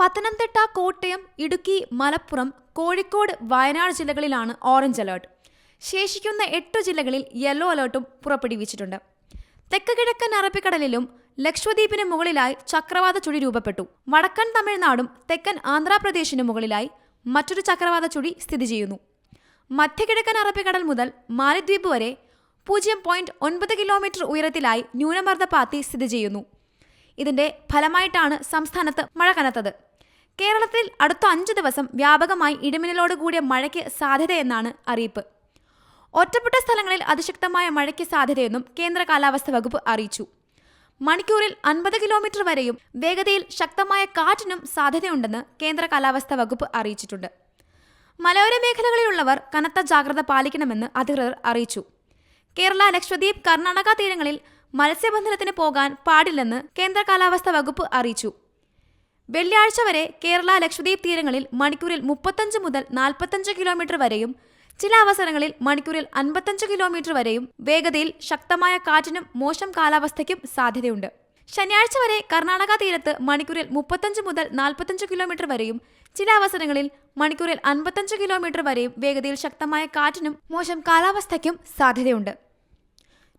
പത്തനംതിട്ട കോട്ടയം ഇടുക്കി മലപ്പുറം കോഴിക്കോട് വയനാട് ജില്ലകളിലാണ് orange alert. ശേഷിക്കുന്ന എട്ടു ജില്ലകളിൽ യെല്ലോ അലേർട്ടും പുറപ്പെടുവിച്ചിട്ടുണ്ട്. തെക്ക് കിഴക്കൻ അറബിക്കടലിലും ലക്ഷദ്വീപിന് മുകളിലായി ചക്രവാത ചുഴി രൂപപ്പെട്ടു. വടക്കൻ തമിഴ്നാടും തെക്കൻ ആന്ധ്രാപ്രദേശിന് മുകളിലായി മറ്റൊരു ചക്രവാത ചുഴി സ്ഥിതി ചെയ്യുന്നു. മധ്യകിഴക്കൻ അറബിക്കടൽ മുതൽ മാലദ്വീപ് വരെ പൂജ്യം പോയിന്റ് ഒൻപത് കിലോമീറ്റർ ഉയരത്തിലായി ന്യൂനമർദ്ദപാത്തി സ്ഥിതി ചെയ്യുന്നു. ഇതിന്റെ ഫലമായിട്ടാണ് സംസ്ഥാനത്ത് മഴ കനത്തത്. കേരളത്തിൽ അടുത്ത അഞ്ചു ദിവസം വ്യാപകമായി ഇടിമിന്നലോട് കൂടിയ മഴയ്ക്ക് സാധ്യതയെന്നാണ് അറിയിപ്പ്. ഒറ്റപ്പെട്ട സ്ഥലങ്ങളിൽ അതിശക്തമായ മഴയ്ക്ക് സാധ്യതയെന്നും കേന്ദ്ര കാലാവസ്ഥ വകുപ്പ് അറിയിച്ചു. മണിക്കൂറിൽ അൻപത് കിലോമീറ്റർ വരെയും വേഗതയിൽ ശക്തമായ കാറ്റിനും സാധ്യതയുണ്ടെന്ന് കേന്ദ്ര കാലാവസ്ഥ വകുപ്പ് അറിയിച്ചിട്ടുണ്ട്. മലയോര മേഖലകളിലുള്ളവർ കനത്ത ജാഗ്രത പാലിക്കണമെന്ന് അധികൃതർ അറിയിച്ചു. കേരള ലക്ഷദ്വീപ് കർണാടക തീരങ്ങളിൽ മത്സ്യബന്ധനത്തിന് പോകാൻ പാടില്ലെന്ന് കേന്ദ്ര കാലാവസ്ഥാ വകുപ്പ് അറിയിച്ചു. വെള്ളിയാഴ്ച വരെ കേരള ലക്ഷദ്വീപ് തീരങ്ങളിൽ മണിക്കൂറിൽ മുപ്പത്തഞ്ച് മുതൽ നാൽപ്പത്തഞ്ച് കിലോമീറ്റർ വരെയും ചില അവസരങ്ങളിൽ മണിക്കൂറിൽ അൻപത്തഞ്ച് കിലോമീറ്റർ വരെയും വേഗതയിൽ ശക്തമായ കാറ്റിനും മോശം കാലാവസ്ഥയ്ക്കും സാധ്യതയുണ്ട്. ശനിയാഴ്ച വരെ കർണാടക തീരത്ത് മണിക്കൂറിൽ മുപ്പത്തഞ്ച് മുതൽ നാൽപ്പത്തഞ്ച് കിലോമീറ്റർ വരെയും ചില അവസരങ്ങളിൽ മണിക്കൂറിൽ അൻപത്തഞ്ച് കിലോമീറ്റർ വരെയും വേഗതയിൽ ശക്തമായ കാറ്റിനും മോശം കാലാവസ്ഥയ്ക്കും സാധ്യതയുണ്ട്.